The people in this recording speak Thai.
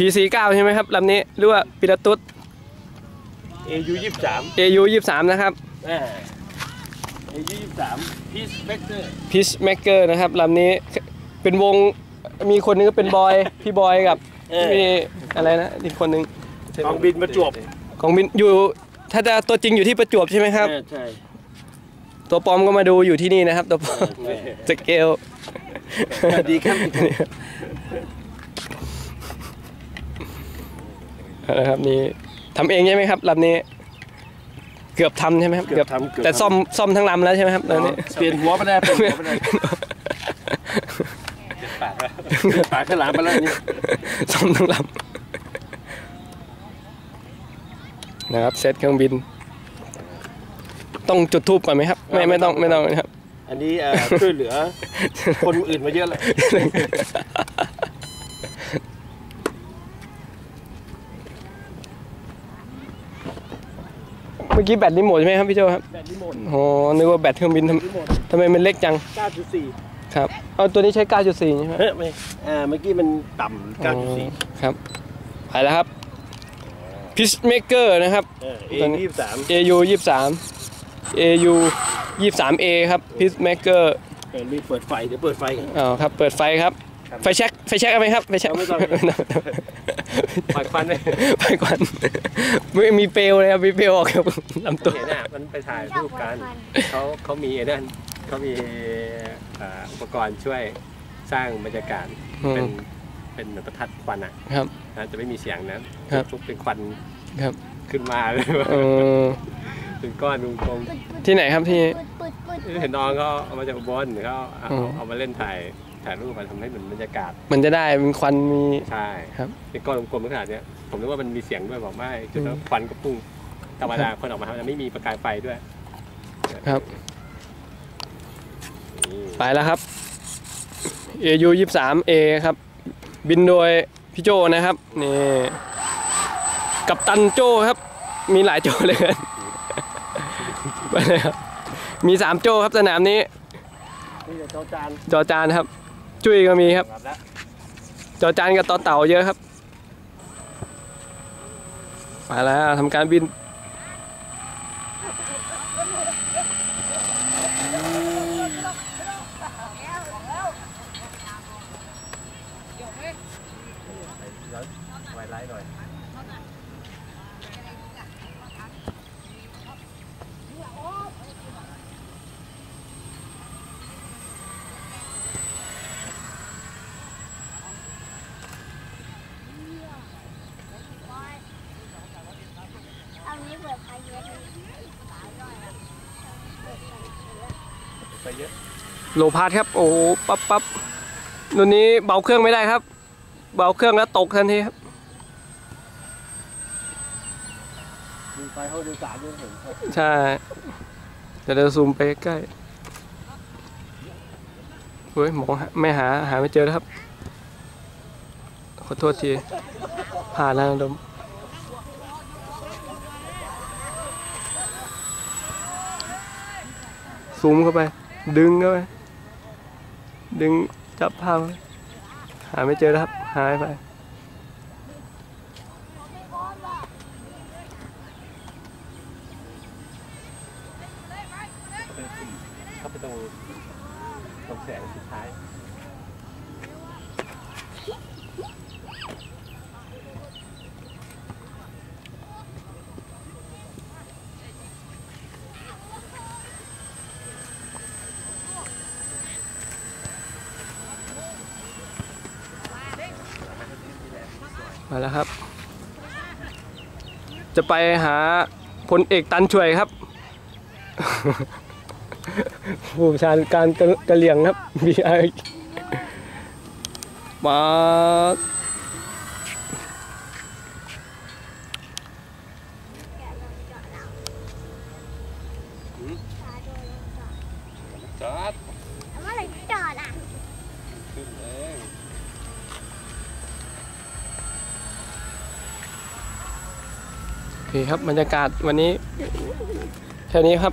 PC9 ใช่ไหมครับลำนี้หรือว่าปิลาตุส AU ยี่สิบสาม AU 23นะครับอ่า AU ยี่สิบสามพีซเบกเตอร์ Peacemaker นะครับลำนี้เป็นวงมีคนนึงก็เป็นบอย พี่บอยกับมีอะไรนะอีกคนนึงกองบินประจวบของบินอยู่ถ้าจะตัวจริงอยู่ที่ประจวบใช่ไหมครับเออใช่ตัวปลอมก็มาดูอยู่ที่นี่นะครับ ตัวปลอมใช่สเกลดีครับ นะครับนี่ทำเองใช่ไหมครับลำนี้ เกือบทำใช่ไหมครับเกือบทำเกือบทำแต่ซ่อมซ่อมทั้งลำแล้วใช่ไหมครับตอนนี้เปลี่ยนหัวไม่ได้เปลี่ยนหัวไม่ได้ปากปากข้างหลังไปแล้วนี่ซ่อมทั้งลำนะครับเซตเครื่องบิน ต้องจุดทูบก่อนไหมครับ ไม่ไม่ต้องไม่ต้องนะครับ อันนี้เอ่อช่วยเหลือคนอื่นมาเยอะเลย เมื่อกี้แบตรีโมทใช่ไหมครับพี่โจครับแบตรีโมทอ๋อนึกว่าแบตเครื่องบินทรีโมทำทำไมมันเล็กจัง 9.4 ครับเอาตัวนี้ใช้ 9.4 ใช่ไหมเฮ้ยไม่อ่าเมื่อกี้มันต่ำอ๋อ9.4 ครับไปแล้วครับ Peacemaker นะครับเออตอนนี้ A23 AU 23 AU 23A ครับ Peacemaker เออมีเปิดไฟเดี๋ยวเปิดไฟกันอ๋อครับเปิดไฟครับครับไฟแช็กไฟแช็กเอาไหมครับไฟแช็กเอาไม่ต้อง ปล่อยควันเลยไฟควันไม่มีเปลวเลยครับมีเปลวออกครับลำตัวเห็นอะมันไปถ่ายรูปกันเขาเขามีไอ้นั่นเขามีเอ่ออุปกรณ์ช่วยสร้างบรรยากาศอืมเป็นเป็นเหมือนประทัดควันอะครับนะจะไม่มีเสียงนะครับทุบเป็นควันครับขึ้นมาเลยเออเป็นก้อนกลมที่ไหนครับที่ๆเห็นน้องเขาเอามาจากอุบลเขาเอาอืมเอามาเล่นถ่าย ถ่ายรูปมาทำให้เหมือนบรรยากาศ มันจะได้เป็นควันมีใช่ครับเป็นก้อนกลมๆขนาดเนี้ยผมนึกว่ามันมีเสียงด้วยบอกไม่จุดแล้วอืมควันก็พุ่งธรรมดาคนออกมาทำจะไม่มีประกายไฟด้วย ครับนี่ไปแล้วครับ AU 23A ครับ บินโดยพี่โจนะครับนี่กับตันโจครับ มีหลายโจเลยกันไปเลยครับมีสามโจครับสนามนี้นี่จะเจ้าจานจอจานครับ จุ้ยก็มีครับกลับแล้วจอจานกับต่อเต่าเยอะครับมาแล้วทำการบินไวไลท์หน่อย เอานี้เปิด ไฟเยอะเลยไปเยอะโลพาสครับ โอ้โหปั๊บปั๊บรุ่นนี้เบาเครื่องไม่ได้ครับ เบาเครื่องแล้วตกทันทีครับมีไฟห้องโดยสารด้วยเห็นครับใช่เดี๋ยวเราซูมไปใกล้เฮ้ยมองหาไม่หาหาไม่เจอแล้วครับ ขอโทษทีผ่านแล้วนะดม ซูมเข้าไป ดึงเข้าไป ดึงจับภาพหาไม่เจอครับ หายไป เข้าไปตรงตรงแสงสุดท้าย มาแล้วครับ จะไปหาพลเอกตันช่วยครับ ผู้ชาการกะกะเลียงครับ BI มาจอด เมื่อไหร่จอดอะ ขึ้นเอง โอเคครับบรรยากาศวันนี้แค่นี้ครับ